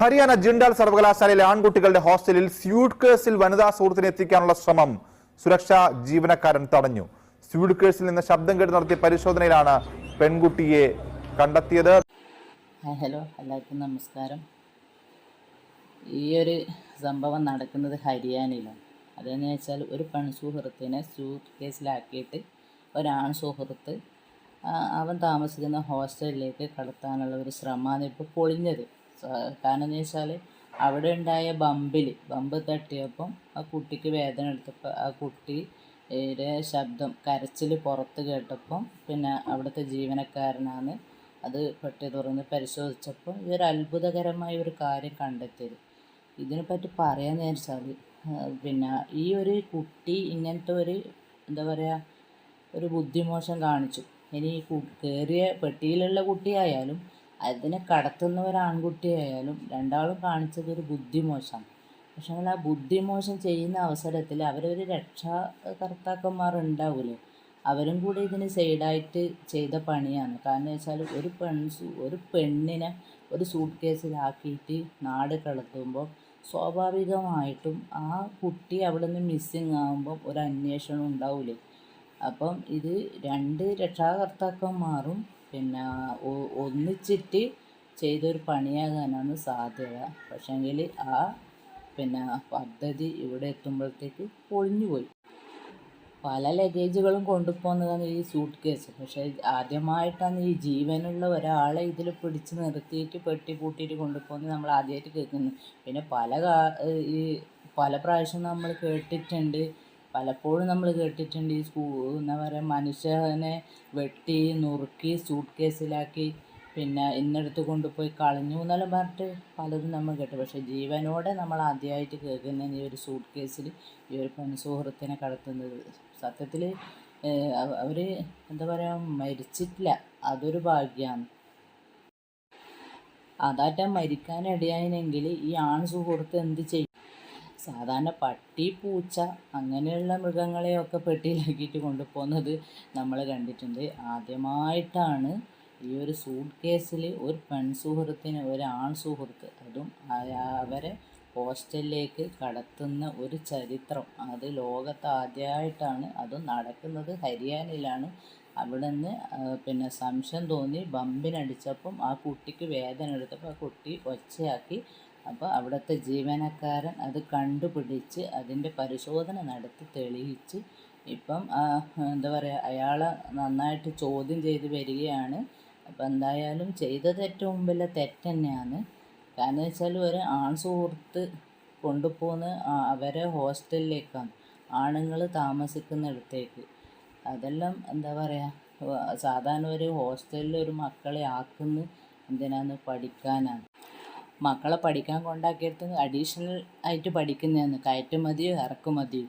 ഹരിയാന ജിണ്ടാൽ സർവകലാശാലയിലെ ആൺകുട്ടികളുടെ ഹോസ്റ്റലിൽ സ്യൂഡ്കേഴ്സിൽ വനിതാ സുഹൃത്തിനെ എത്തിക്കാനുള്ള ശ്രമം സുരക്ഷാ ജീവനക്കാരൻ തടഞ്ഞു. സ്യൂഡ്കേഴ്സിൽ നിന്ന് ശബ്ദം കേട്ട് നടത്തിയ പരിശോധനയിലാണ് പെൺകുട്ടിയെ കണ്ടെത്തിയത്. ഹലോ എല്ലാവർക്കും നമസ്കാരം. ഈ ഒരു സംഭവം നടക്കുന്നത് ഹരിയാനയിലാണ്. അതെന്ന് വെച്ചാൽ ഒരു പെൺസുഹൃത്തിനെ സൂട്ട് കേസിലാക്കിയിട്ട് ഒരാൺ സുഹൃത്ത് അവൻ താമസിക്കുന്ന ഹോസ്റ്റലിലേക്ക് കടത്താനുള്ള ഒരു ശ്രമമാണ് ഇപ്പോൾ പൊളിഞ്ഞത്. കാരണം എന്ന് വെച്ചാൽ അവിടെ ഉണ്ടായ ബമ്പിൽ ബമ്പ് തട്ടിയപ്പം ആ കുട്ടിക്ക് വേദന എടുത്തപ്പോൾ ആ കുട്ടിയുടെ ശബ്ദം കരച്ചിൽ പുറത്ത് കേട്ടപ്പം പിന്നെ അവിടുത്തെ ജീവനക്കാരനാണ് അത് പെട്ടി തുറന്ന് പരിശോധിച്ചപ്പോൾ ഇതൊരു അത്ഭുതകരമായ ഒരു കാര്യം കണ്ടെത്തിയത്. ഇതിനെപ്പറ്റി പറയാന്ന് വെച്ചാൽ പിന്നെ ഈ ഒരു കുട്ടി ഇങ്ങനത്തെ ഒരു എന്താ പറയുക ഒരു ബുദ്ധിമോശം കാണിച്ചു. ഇനി കയറിയ പെട്ടിയിലുള്ള കുട്ടിയായാലും അതിനെ കടത്തുന്ന ഒരു ആൺകുട്ടിയായാലും രണ്ടാളും കാണിച്ചത് ഒരു ബുദ്ധിമോശമാണ് പക്ഷെ ആ ബുദ്ധിമോശം ചെയ്യുന്ന അവസരത്തിൽ അവരൊരു രക്ഷാകർത്താക്കന്മാർ ഉണ്ടാവില്ലേ അവരും കൂടി ഇതിന് സൈഡായിട്ട് ചെയ്ത പണിയാണ്. കാരണം വെച്ചാൽ ഒരു പെൺ ഒരു പെണ്ണിനെ ഒരു സൂട്ട് കേസിലാക്കിയിട്ട് നാട് കടത്തുമ്പോൾ സ്വാഭാവികമായിട്ടും ആ കുട്ടി അവിടെ നിന്ന് മിസ്സിങ് ആകുമ്പോൾ ഒരു അന്വേഷണം ഉണ്ടാവില്ലേ അപ്പം ഇത് രണ്ട് രക്ഷാകർത്താക്കന്മാരും പിന്നെ ഒന്നിച്ചിട്ട് ചെയ്തൊരു പണിയാകാനാണ് സാധ്യത. പക്ഷേങ്കിൽ ആ പിന്നെ പദ്ധതി ഇവിടെ എത്തുമ്പോഴത്തേക്ക് പൊളിഞ്ഞുപോയി പല ലഗേജുകളും കൊണ്ടുപോകുന്നതാണ് ഈ സൂട്ട് കേസ് പക്ഷേ ആദ്യമായിട്ടാണ് ഈ ജീവനുള്ള ഒരാളെ ഇതിൽ പിടിച്ച് നിർത്തിയിട്ട് പെട്ടി പൂട്ടിയിട്ട് കൊണ്ടുപോകുന്നത് നമ്മൾ ആദ്യമായിട്ട് കേൾക്കുന്നത് പിന്നെ പല ഈ പല പ്രാവശ്യം നമ്മൾ കേട്ടിട്ടുണ്ട്. പലപ്പോഴും നമ്മൾ കേട്ടിട്ടുണ്ട് ഈ സ്കൂ എന്താ പറയുക മനുഷ്യനെ വെട്ടി നുറുക്കി സൂട്ട് കേസിലാക്കി പിന്നെ ഇന്നെടുത്ത് കൊണ്ടുപോയി കളഞ്ഞു എന്നെല്ലാം പറഞ്ഞിട്ട് പലതും നമ്മൾ കേട്ടു. പക്ഷേ ജീവനോടെ നമ്മൾ ആദ്യമായിട്ട് കേൾക്കുന്ന ഈ ഒരു സൂട്ട് കേസിൽ ഈ ഒരു പെൺസുഹൃത്തിനെ കടത്തുന്നത്. സത്യത്തിൽ അവർ എന്താ പറയുക മരിച്ചിട്ടില്ല. അതൊരു ഭാഗ്യമാണ് അതാറ്റ മരിക്കാനിടയായിനെങ്കിൽ ഈ ആൺ സുഹൃത്ത് എന്ത് ചെയ്യും? സാധാരണ പട്ടി പൂച്ച അങ്ങനെയുള്ള മൃഗങ്ങളെയൊക്കെ പെട്ടിയിലാക്കിയിട്ട് കൊണ്ടുപോകുന്നത് നമ്മൾ കണ്ടിട്ടുണ്ട്. ആദ്യമായിട്ടാണ് ഈ ഒരു സൂട്ട് കേസിൽ ഒരു പെൺസുഹൃത്തിന് ഒരു ആൺ സുഹൃത്ത് അതും അവരെ ഹോസ്റ്റലിലേക്ക് കടത്തുന്ന ഒരു ചരിത്രം. അത് ലോകത്ത് ആദ്യമായിട്ടാണ് അതും നടക്കുന്നത്. ഹരിയാനയിലാണ് അവിടെ നിന്ന് പിന്നെ സംശയം തോന്നി ബമ്പിനടിച്ചപ്പം ആ കുട്ടിക്ക് വേദന എടുത്തപ്പോൾ ആ കുട്ടി ഒച്ചയാക്കി അപ്പോൾ അവിടുത്തെ ജീവനക്കാരൻ അത് കണ്ടുപിടിച്ച് അതിന്റെ പരിശോധന നടത്തി തെളിയിച്ച് ഇപ്പം എന്താ പറയുക അയാളെ നന്നായിട്ട് ചോദ്യം ചെയ്ത് വരികയാണ്. അപ്പം എന്തായാലും ചെയ്ത തെറ്റ് മുമ്പിലെ തെറ്റ് തന്നെയാണ്. കാരണം വെച്ചാൽ ഒരു ആൺ സുഹൃത്ത് കൊണ്ടുപോകുന്ന അവരെ ഹോസ്റ്റലിലേക്കാണ് ആണുങ്ങൾ താമസിക്കുന്നിടത്തേക്ക്. അതെല്ലാം എന്താ പറയുക സാധാരണ ഒരു ഹോസ്റ്റലിൽ ഒരു മക്കളെ ആക്കുന്ന എന്തിനാന്ന് പഠിക്കാനാണ്. മക്കളെ പഠിക്കാൻ കൊണ്ടാക്കിയെടുത്ത് അഡീഷണൽ ആയിട്ട് പഠിക്കുന്നതാണ്. കയറ്റുമതിയും ഇറക്കുമതിയോ?